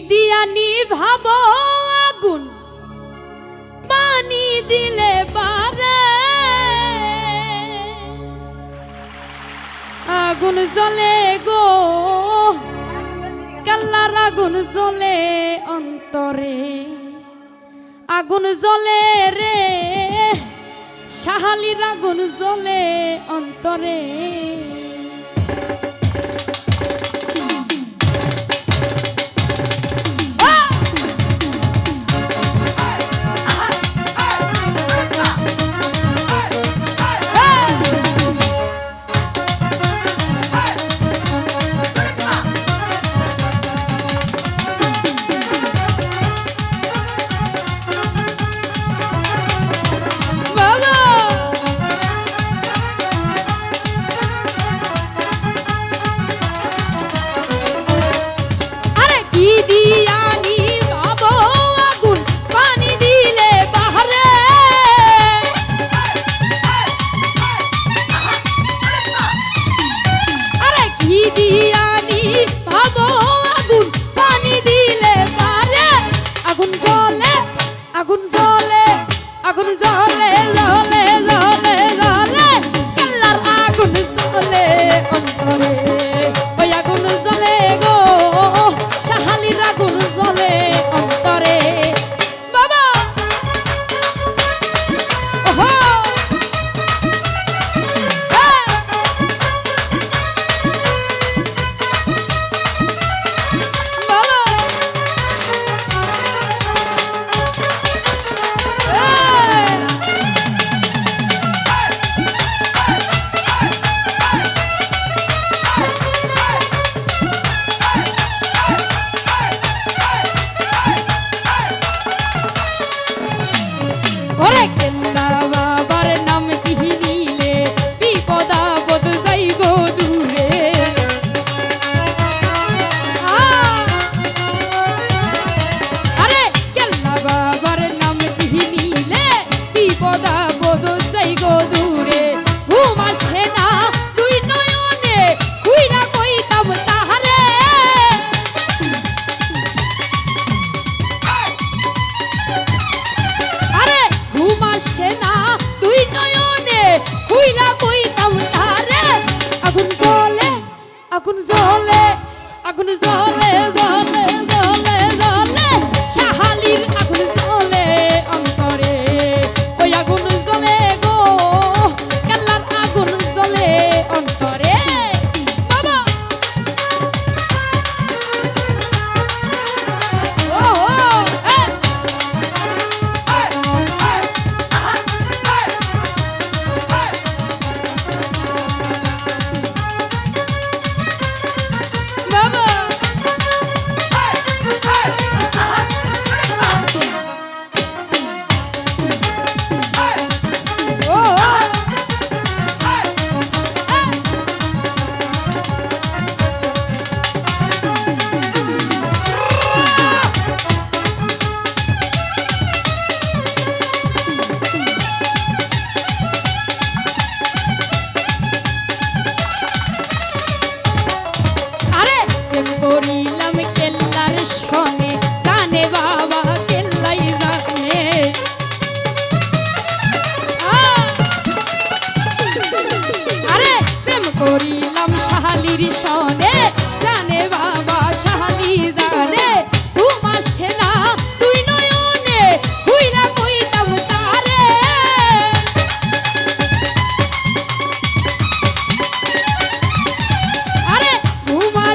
দিয়া নিভাব আগুন? পানি দিলে বারে আগুন জ্বলে গো। কাল্লার আগুন জ্বলে অন্তরে। আগুন জ্বলে রে। সাহালির আগুন জ্বলে অন্তরে। আগুন জলে আগুন জলে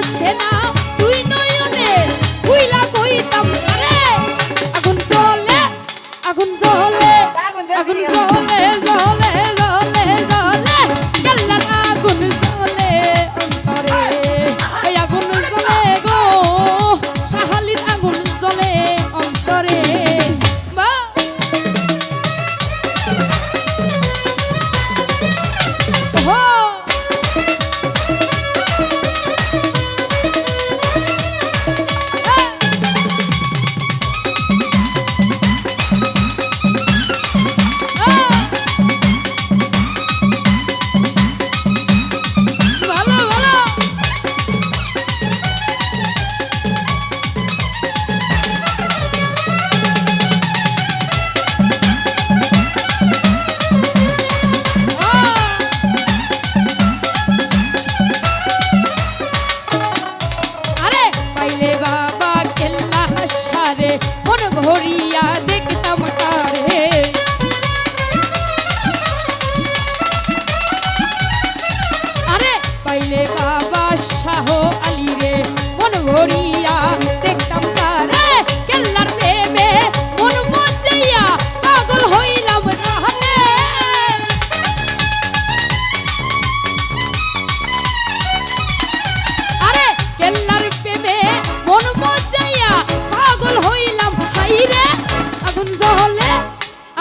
谁拿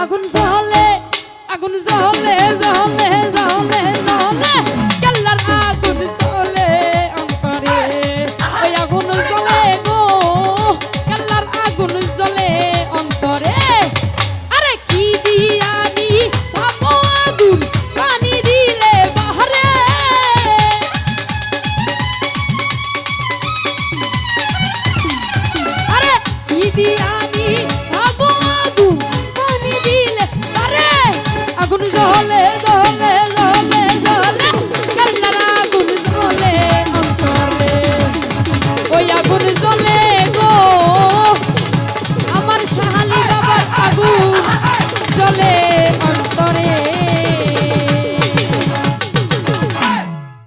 আগুন জ্বলে আগুন জ্বলে জ্বলে জ্বলে জ্বলে, কেল্লার আগুন জ্বলে অন্তরে। ওই আগুন জ্বলে গো, কেল্লার আগুন জ্বলে অন্তরে। আরে কি দিয়ানি পাবো আগুন, পানি দিলে বাহারে। আরে কি দিয়া